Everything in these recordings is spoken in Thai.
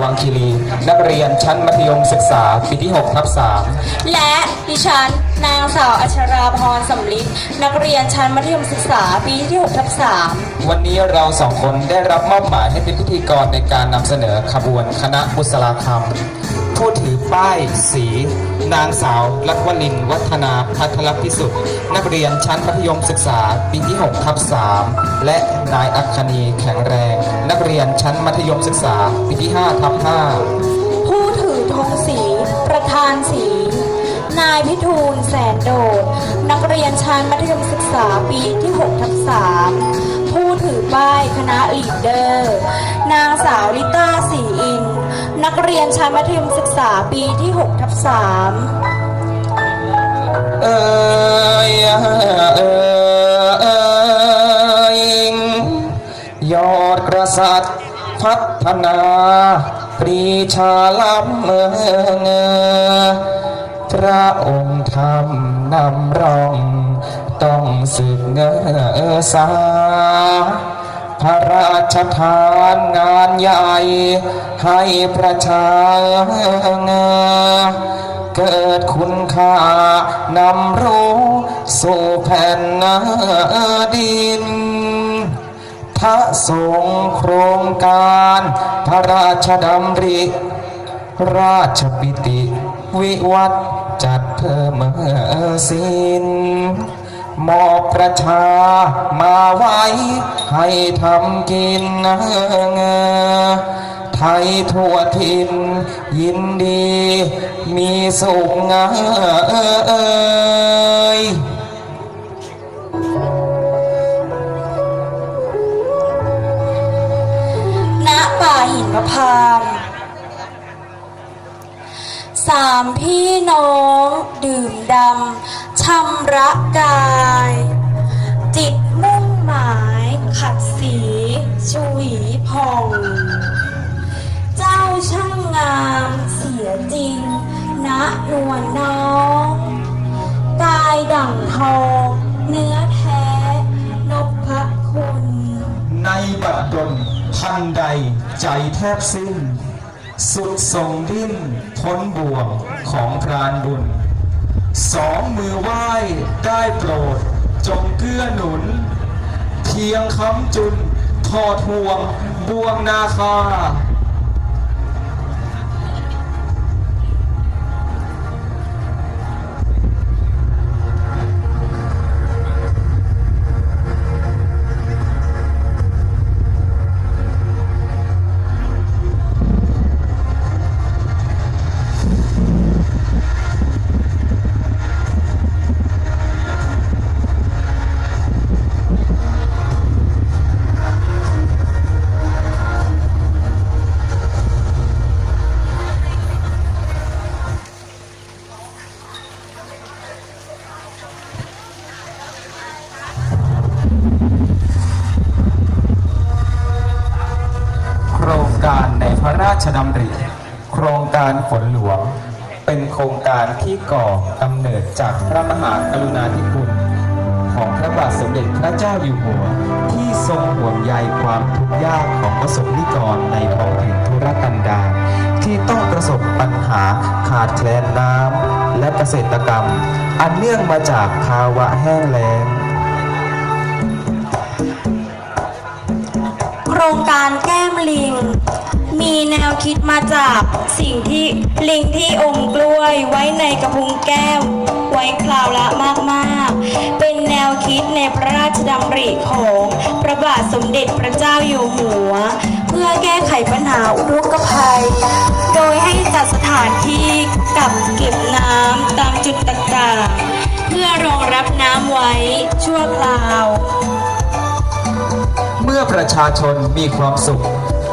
วังคีรีนักเรียนชั้นมัธยมศึกษาปีที่6ทับ3และดิฉันนางสาวอัชราพรสำลิดนักเรียนชั้นมัธยมศึกษาปีที่6ทับ3วันนี้เราสองคนได้รับมอบหมายให้เป็นพิธีกรในการนำเสนอขบวนคณะบุษราคำ ผู้ถือป้ายสี นางสาวลักวลิน วัฒนาพัทรพิสุทธิ์นักเรียนชั้นมัธยมศึกษา ปีที่6ทับ3และนายอัคคณีแข็งแรง นักเรียนชั้นมัธยมศึกษา ปีที่5ทับ5ผู้ถือธงสี ประธานสี นายพิทูลแสนโดด นักเรียนชั้นมัธยมศึกษาปีที่6ทับ3ผู้ถือป้ายคณะลีดเดอร์ นางสาวลิต้าสี กเรียนชั้นมัธยมศึกษาปีที่6ทับ3เอยเอยยอดกษัตริย์พัฒนาปรีชาล้ำเมืองพระองค์ทำนำร่อง ต้องสืบเงอสา พระราชทานงานใหญ่ให้ประชาเงอเกิดคุณค่านำรู้สู่แผ่นดินพระสงฆ์โครงการพระราชดำริ ราชปิติวิวัฒน์จัดเพิ่มสิน มอบประชามาไว้ ให้ทำกินไทยทั่วทินยินดี มีสุขเอ่ยณป่าหินพพานสามพี่น้องดื่มดำ ชำระกาย จิตมุ่งหมาย ขัดสีชวีผ่องเจ้าช่างงามเสียจริงณนวลน้อง กายดั่งทองเนื้อแท้นพะคุณ ในบัดดลทันใดใจแทบสิ้น สุดส่งดิ้นพ้นบ่วงของพรานบุญ สองมือไหว้ได้โปรด จงเกื้อหนุนเพียงคำจุนทอดห่วงบ่วงนาคา ชดำริ โครงการฝนหลวง เป็นโครงการที่ก่อกำเนิดจากพระมหากรุณาธิคุณของพระบาทสมเด็จพระเจ้าอยู่หัว ที่ทรงห่วงใยความทุกข์ยากของประสบนิกรในท้องถิ่นทุรกันดารที่ต้องประสบปัญหาขาดแคลนน้ำและเกษตรกรรม อันเนื่องมาจากภาวะแห้งแล้งโครงการแก้มลิง มีแนวคิดมาจากสิ่งที่ลิงที่อมกล้วยไว้ในกระพุ้งแก้ว ไว้คราวละมากๆ เป็นแนวคิดในพระราชดำริของพระบาทสมเด็จพระเจ้าอยู่หัว เพื่อแก้ไขปัญหาอุทกภัย โดยให้จัดสถานที่กักเก็บน้ำตามจุดต่างๆ เพื่อรองรับน้ำไว้ชั่วคราว เมื่อประชาชนมีความสุข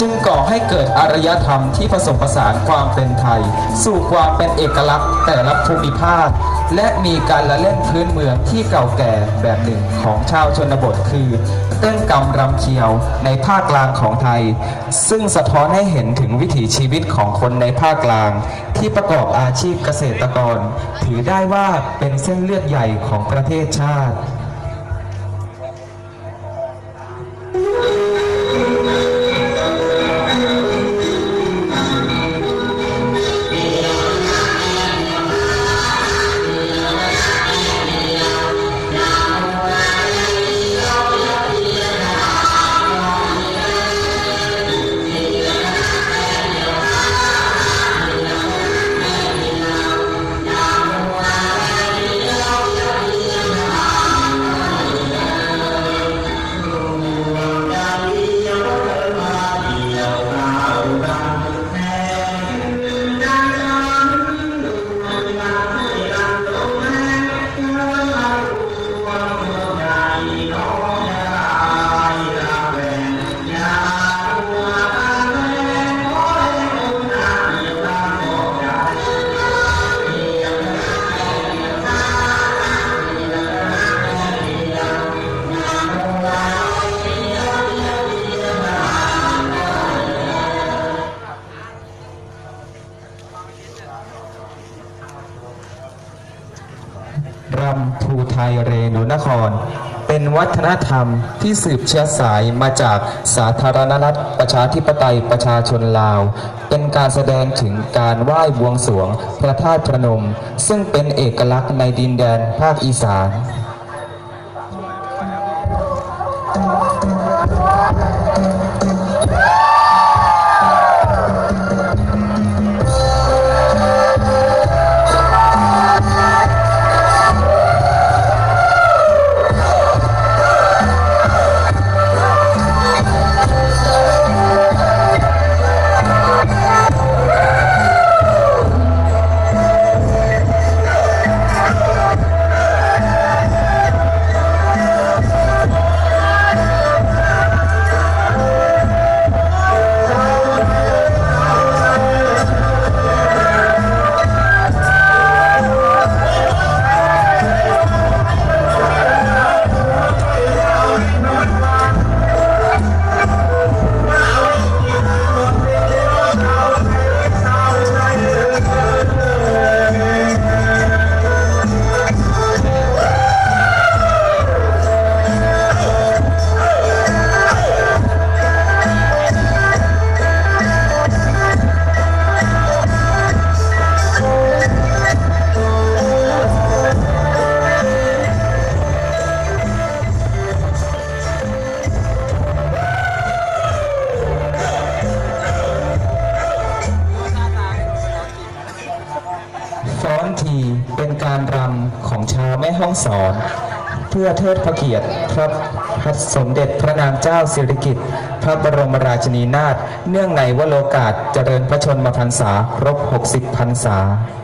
จึงก่อให้เกิดอารยธรรมที่ผสมผสานความเป็นไทย สู่ความเป็นเอกลักษณ์แต่ละภูมิภาค และมีการละเล่นพื้นเมืองที่เก่าแก่แบบหนึ่งของชาวชนบทคือเต้นกำรำเคียวในภาคกลางของไทย ซึ่งสะท้อนให้เห็นถึงวิถีชีวิตของคนในภาคกลาง ที่ประกอบอาชีพเกษตรกร ถือได้ว่าเป็นเส้นเลือดใหญ่ของประเทศชาติ ทยเรนุนคร เป็นวัฒนธรรมที่สืบเชื้อสายมาจากสาธารณรัฐประชาธิปไตยประชาชนลาว เป็นการแสดงถึงการไหว้บวงสรวงพระธาตุพนม ซึ่งเป็นเอกลักษณ์ในดินแดนภาคอีสาน อนทีเป็นการรำของชาวแม่ห้องสอน เพื่อเทิดพระเกียรติพระพระสมเด็จพระนางเจ้าสิริกิติ์พระบรมราชินีนาถเนื่องในวโรกาสเจริญพระชนมพรรษาครบ 60 พรรษาอา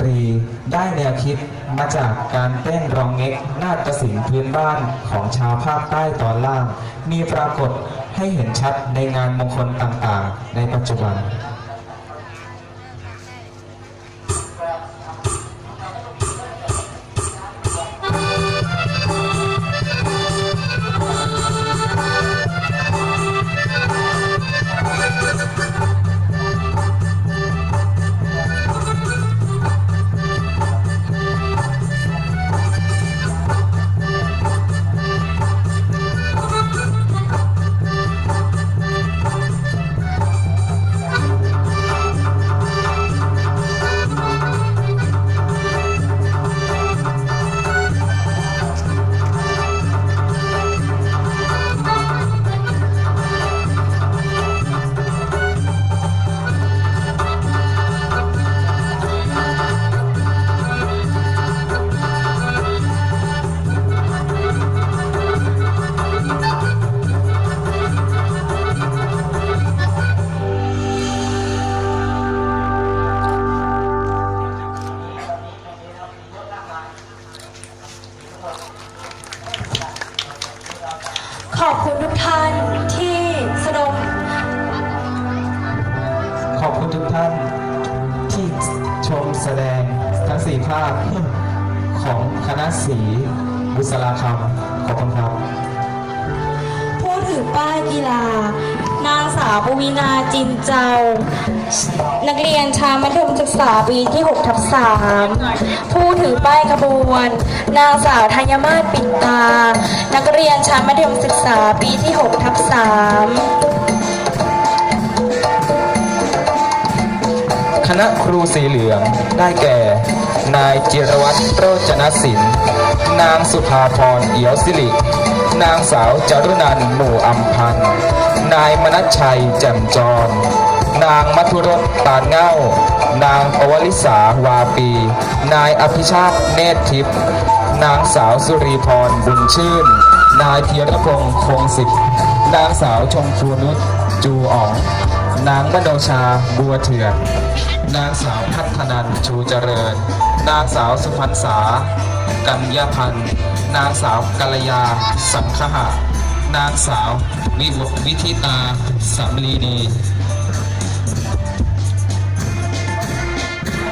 ตรี ได้แนวคิดมาจากการเต้นรองเง็กนาฏศิลป์พื้นบ้านของชาวภาคใต้ตอนล่าง มีปรากฏให้เห็นชัดในงานมงคลต่างๆ ในปัจจุบัน ทุกท่านที่สนมขอบคุณทุกท่านที่ชมแสดงทั้งสี่ภาคของคณะสีบุษราคำขอบคุณครับผู้ถือป้ายกีฬา นางสาวปวีนาจินเจ้า นักเรียนชาวมัธยมศึกษาปีที่6ทับ3ผู้ถือป้ายขบวน นางสาวธัญมาศปิดตา นักเรียนชาวมัธยมศึกษาปีที่6ทับ3คณะครูสีเหลืองได้แก่ นายจิรวัตรโรจนศิลป์นางสุภาพรเอี่ยวสิรินางสาวจารุนันหมู่อัมพันธ์ นายมนัชชัยแจ่มจร นางมัทุรสตานเง่า นางปวลิสาวาปี นายอภิชาติเนตรทิพย์ นางสาวสุรีพรบุญชื่น นายเพียรพงษ์คงสิทธิ์ นางสาวชมพูนุชจูอ๋อง นางมโนชาบัวเถื่อนนางสาวพัฒนันชูเจริญ นางสาวสุพรรษา กัญญาพันธ์ นางสาวกัลยาสังคหะ นางสาว วิววิธิตาสัมลีดี